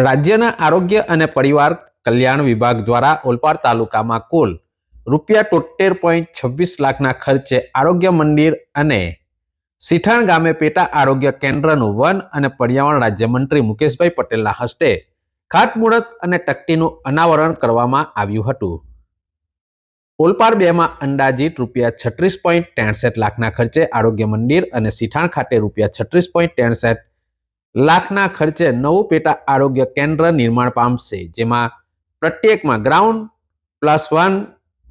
રાજ્યના આરોગ્ય અને પરિવાર કલ્યાણ વિભાગ દ્વારા ઓલપાડ તાલુકામાં કુલ રૂપિયા તોતેર પોઈન્ટ છવ્વીસ લાખના ખર્ચે આરોગ્ય મંદિર અને સીઠાણ ગામે પેટા આરોગ્ય કેન્દ્રનું વન અને પર્યાવરણ રાજ્યમંત્રી મુકેશભાઈ પટેલના હસ્તે ખાતમુહૂર્ત અને તકતીનું અનાવરણ કરવામાં આવ્યું હતું. ઓલપાડ બેમાં અંદાજિત રૂપિયા છત્રીસ પોઈન્ટ ત્રેસઠ લાખના ખર્ચે આરોગ્ય મંદિર અને સીઠાણ ખાતે રૂપિયા છત્રીસ પોઈન્ટ ત્રેસઠ લાખના ખર્ચે નવું પેટા આરોગ્ય કેન્દ્ર નિર્માણ પામશે, જેમાં પ્રત્યેકમાં ગ્રાઉન્ડ પ્લસ વન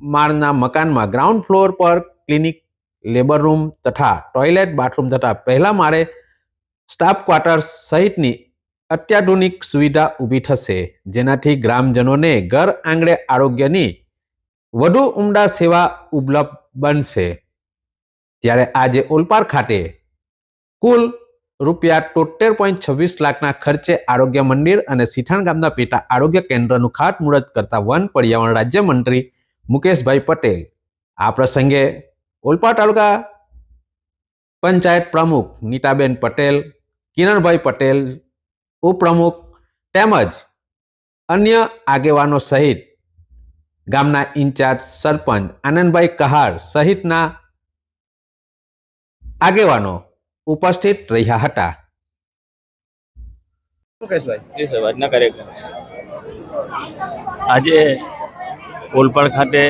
માળના મકાનમાં ગ્રાઉન્ડ ફ્લોર પર ક્લિનિક લેબર રૂમ તથા ટોયલેટ બાથરૂમ તથા પહેલા માળે સ્ટાફ ક્વાર્ટર્સ સહિતની અત્યાધુનિક સુવિધા ઊભી થશે, જેનાથી ગ્રામજનોને ઘર આંગણે આરોગ્યની વધુ ઉમદા સેવા ઉપલબ્ધ બનશે. ત્યારે આજે ઓલપાડ ખાતે કુલ રૂપિયા તોતેર પોઈન્ટ છવ્વીસ લાખના ખર્ચે આરોગ્ય મંદિર અને સીઠાણ ગામના પેટા આરોગ્ય કેન્દ્રનું ખાતમુહૂર્ત કરતા વન પર્યાવરણ રાજ્યમંત્રી મુકેશભાઈ પટેલ. આ પ્રસંગે ઓલપા તાલુકા પંચાયત પ્રમુખ નીતાબેન પટેલ, કિરણભાઈ પટેલ, ઉપપ્રમુખ તેમજ અન્ય આગેવાનો સહિત ગામના ઇન્ચાર્જ સરપંચ આનંદભાઈ કહાર સહિતના આગેવાનો ઉપસ્થિત રહ્યા હતા. આજે ઓલપાડ ખાતે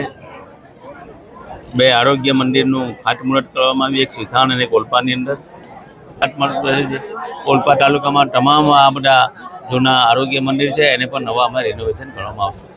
બે આરોગ્ય મંદિરનું ખાતમુહૂર્ત કરવામાં આવ્યું એક સુથાણ અને ઓલપાડની અંદર. ખાતમુહૂર્ત છે. ઓલપાડ તાલુકામાં તમામ આ બધા જૂના આરોગ્ય મંદિર છે એને પણ નવા અમે રિનોવેશન કરવામાં આવશે.